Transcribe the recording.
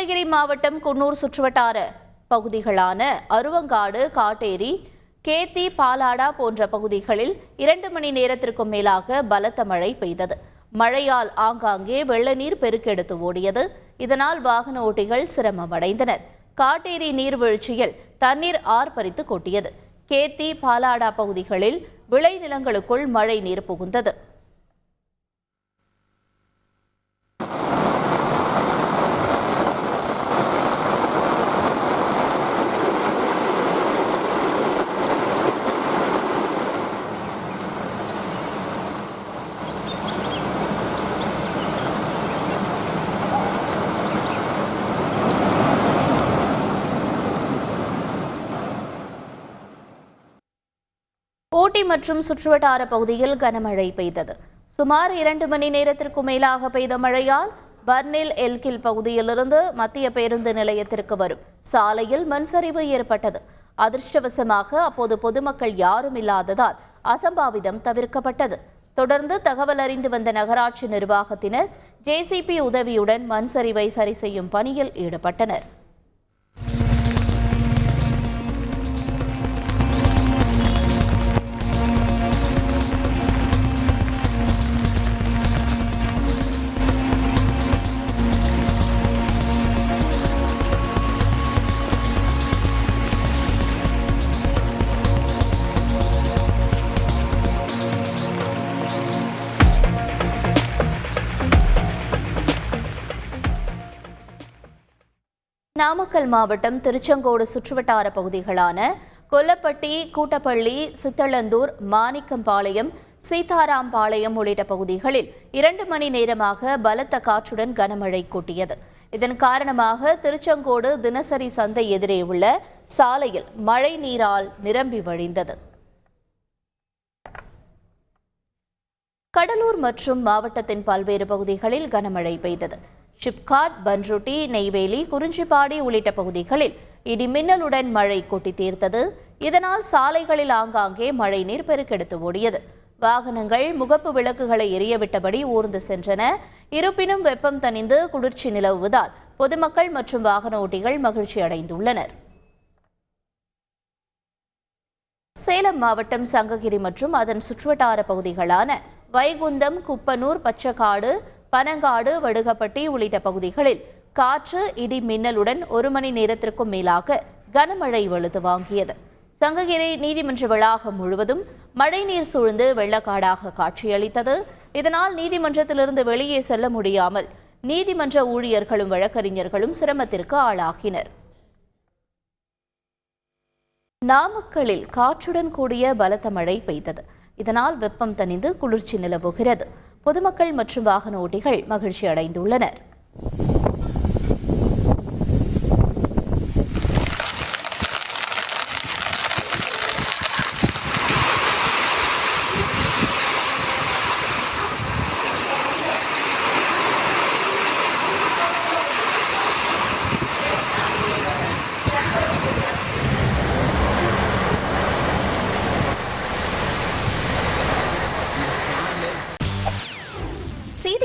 நீலகிரி மாவட்டம் குன்னூர் சுற்றுவட்டார பகுதிகளான அருவங்காடு காட்டேரி கேத்தி பாலாடா போன்ற பகுதிகளில் இரண்டு மணி நேரத்திற்கும் மேலாக பலத்த மழை பெய்தது. மழையால் ஆங்காங்கே வெள்ளநீர் பெருக்கெடுத்து ஓடியது. இதனால் வாகன ஓட்டிகள் சிரமமடைந்தனர். காட்டேரி நீர்வீழ்ச்சியில் தண்ணீர் ஆர்ப்பரித்து கொட்டியது. கேத்தி பாலாடா பகுதிகளில் விளைநிலங்களுக்குள் மழை நீர் புகுந்தது. ஊட்டி மற்றும் சுற்றுவட்டார பகுதியில் கனமழை பெய்தது. சுமார் இரண்டு மணி நேரத்திற்கு மேலாக பெய்த மழையால் பர்னில் எல்கில் பகுதியிலிருந்து மத்திய பேருந்து நிலையத்திற்கு வரும். சாலையில் மண்சரிவு ஏற்பட்டது. அதிர்ஷ்டவசமாக அப்போது பொதுமக்கள் யாரும் இல்லாததால் அசம்பாவிதம் தவிர்க்கப்பட்டது. தொடர்ந்து தகவல் அறிந்து வந்த நகராட்சி நிர்வாகத்தினர் ஜேசிபி உதவியுடன் மண்சரிவை சரி செய்யும் பணியில் ஈடுபட்டனர். நாமக்கல் மாவட்டம் திருச்செங்கோடு சுற்றுவட்டார பகுதிகளான கொல்லப்பட்டி கூட்டப்பள்ளி சித்தளந்தூர் மாணிக்கம்பாளையம் சீதாராம்பாளையம் உள்ளிட்ட பகுதிகளில் இரண்டு மணி நேரமாக பலத்த காற்றுடன் கனமழை கூட்டியது. இதன் காரணமாக திருச்செங்கோடு தினசரி சந்தை எதிரே உள்ள சாலையில் மழை நீரால் நிரம்பி வழிந்தது. கடலூர் மற்றும் மாவட்டத்தின் பல்வேறு பகுதிகளில் கனமழை பெய்தது. சிப்காட் பன்ருட்டி நெய்வேலி குறிஞ்சிப்பாடி உள்ளிட்ட பகுதிகளில் இடி மின்னலுடன் மழை கொட்டி தீர்த்தது. இதனால் சாலைகளில் ஆங்காங்கே மழை நீர் பெருக்கெடுத்து ஓடியது. வாகனங்கள் முகப்பு விளக்குகளை எரியவிட்டபடி ஊர்ந்து சென்றன. இருப்பினும் வெப்பம் தணிந்து குளிர்ச்சி நிலவுவதால் பொதுமக்கள் மற்றும் வாகன ஓட்டிகள் மகிழ்ச்சி அடைந்துள்ளனர். சேலம் மாவட்டம் சங்ககிரி மற்றும் அதன் சுற்றுவட்டார பகுதிகளான வைகுந்தம் குப்பனூர் பச்சக்காடு பனங்காடு வடுகப்பட்டி உள்ளிட்ட பகுதிகளில் காற்று இடி மின்னலுடன் ஒரு மணி நேரத்திற்கும் மேலாக கனமழை வலுத்து வாங்கியது. சங்ககிரி நீதிமன்ற வளாகம் முழுவதும் மழைநீர் சூழ்ந்து வெள்ளக்காடாக காட்சியளித்தது. இதனால் நீதிமன்றத்திலிருந்து வெளியே செல்ல முடியாமல் நீதிமன்ற ஊழியர்களும் வழக்கறிஞர்களும் சிரமத்திற்கு ஆளாகினர். நாமக்கலில் காற்றுடன் கூடிய பலத்த மழை பெய்தது. இதனால் வெப்பம் தணிந்து குளிர்ச்சி நிலவுகிறது. பொதுமக்கள் மற்றும் வாகன ஓட்டிகள் மகிழ்ச்சி அடைந்துள்ளனர்